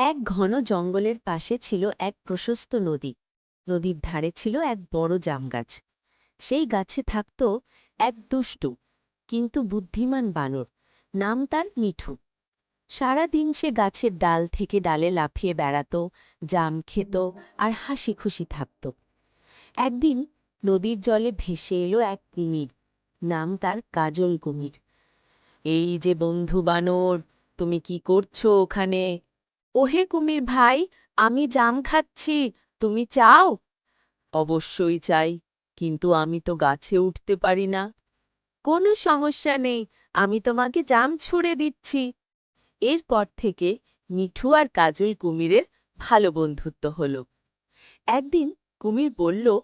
এক ঘন জঙ্গলের পাশে ছিল এক প্রশস্ত নদী। নদীর ধারে ছিল এক বড় জাম গাছ। সেই গাছে থাকত এক দুষ্টু, কিন্তু বুদ্ধিমান বানর। নাম তার মিঠু। সারা দিন সে গাছের ডাল থেকে ডালে লাফিয়ে বেড়াত, জাম খেত আর হাসি খুশি থাকত। একদিন নদীর জলে ভেসে এলো এক কুমির, নাম তার কাজল কুমির। এই যে বন্ধু বানর, তুমি কি করছ ওখানে? ওহে কুমির ভাই আমি জাম খাচ্ছি তুমি চাও? অবশ্যই চাই কিন্তু আমি তো গাছে উঠতে পারি না। কোনো সমস্যা নেই আমি তোমাকে জাম ছুঁড়ে দিচ্ছি। এরপর থেকে মিঠু আর কাজল কুমিরের ভালো বন্ধুত্ব হল। একদিন কুমির বলল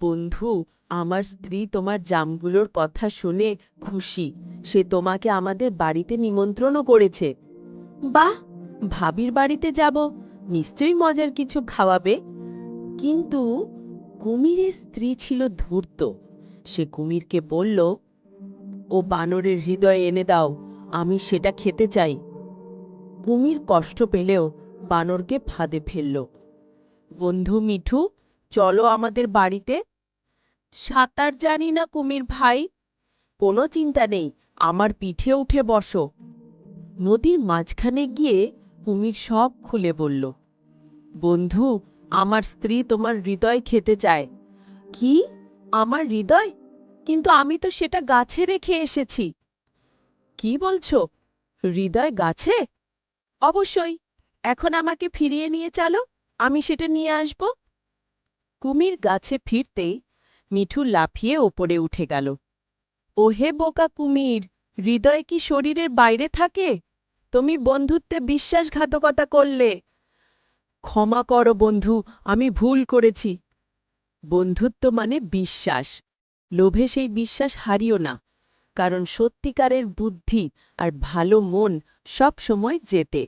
বন্ধু আমার স্ত্রী তোমার জামগুলোর কথা শুনে খুশি। সে তোমাকে আমাদের বাড়িতে নিমন্ত্রণও করেছে। বাহ! ভাবির বাড়িতে যাব, নিশ্চয়ই মজার কিছু খাওয়াবে। কিন্তু কুমিরের স্ত্রী ছিল ধূর্ত। সে কুমিরকে বলল, ও বানরের হৃদয় এনে দাও, আমি সেটা খেতে চাই। কুমির কষ্ট পেলেও বানরকে ফাঁদে ফেলল। বন্ধু মিঠু, চলো আমাদের বাড়িতে? সাঁতার জানি না কুমির ভাই। কোনো চিন্তা নেই, আমার পিঠে উঠে বসো। নদীর মাঝখানে গিয়ে কুমির সব খুলে বলল, বন্ধু, আমার স্ত্রী তোমার হৃদয় খেতে চায়। কি? আমার হৃদয়? কিন্তু আমি তো সেটা গাছে রেখে এসেছি। কি বলছো? হৃদয় গাছে? অবশ্যই। এখন আমাকে ফিরিয়ে নিয়ে চলো, আমি সেটা নিয়ে আসব। কুমির গাছে ফিরতেই মিঠু লাফিয়ে ওপরে উঠে গেল। ওহে বোকা কুমির, হৃদয় কি শরীরের বাইরে থাকে? তুমি বন্ধুত্বে বিশ্বাসঘাতকতা করলে। ক্ষমা কর বন্ধু, আমি ভুল করেছি। বন্ধুত্ব মানে বিশ্বাস। লোভে সেই বিশ্বাস হারিও না, কারণ সত্যিকারের বুদ্ধি আর ভালো মন সব সময় জেতে।